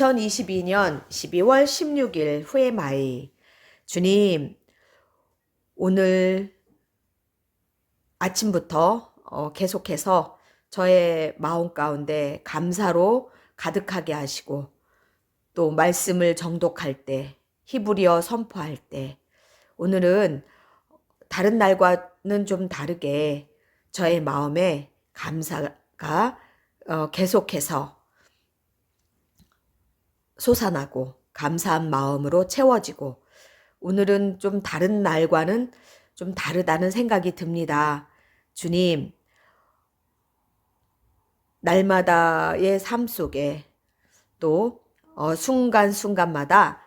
2022년 12월 16일 후에 마이. 주님 오늘 아침부터 어, 계속해서 저의 마음 가운데 감사로 가득하게 하시고 또 말씀을 정독할 때 히브리어 선포할 때 오늘은 다른 날과는 좀 다르게 저의 마음에 감사가 어, 계속해서 솟아나고 감사한 마음으로 채워지고 오늘은 좀 다른 날과는 좀 다르다는 생각이 듭니다. 주님, 날마다의 삶 속에 또 어, 순간순간마다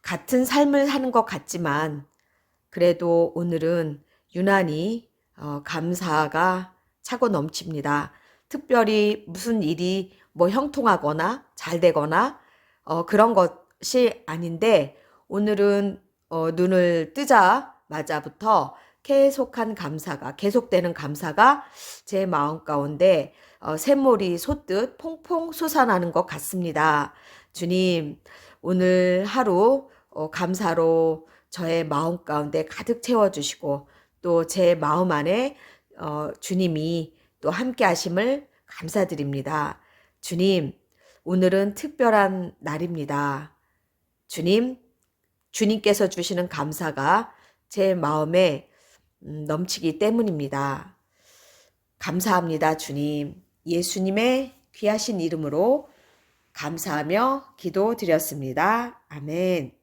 같은 삶을 하는 것 같지만 그래도 오늘은 유난히 어, 감사가 차고 넘칩니다. 특별히 무슨 일이 뭐 형통하거나 잘 되거나 어, 그런 것이 아닌데 오늘은 어, 눈을 뜨자마자부터 계속한 감사가 계속되는 감사가 제 마음 가운데 어, 샘물이 솟듯 퐁퐁 솟아나는 것 같습니다. 주님 오늘 하루 어, 감사로 저의 마음 가운데 가득 채워주시고 또 제 마음 안에 어, 주님이 또 함께 하심을 감사드립니다. 주님, 오늘은 특별한 날입니다. 주님, 주님께서 주시는 감사가 제 마음에 음, 넘치기 때문입니다. 감사합니다, 주님. 예수님의 귀하신 이름으로 감사하며 기도 드렸습니다. 아멘.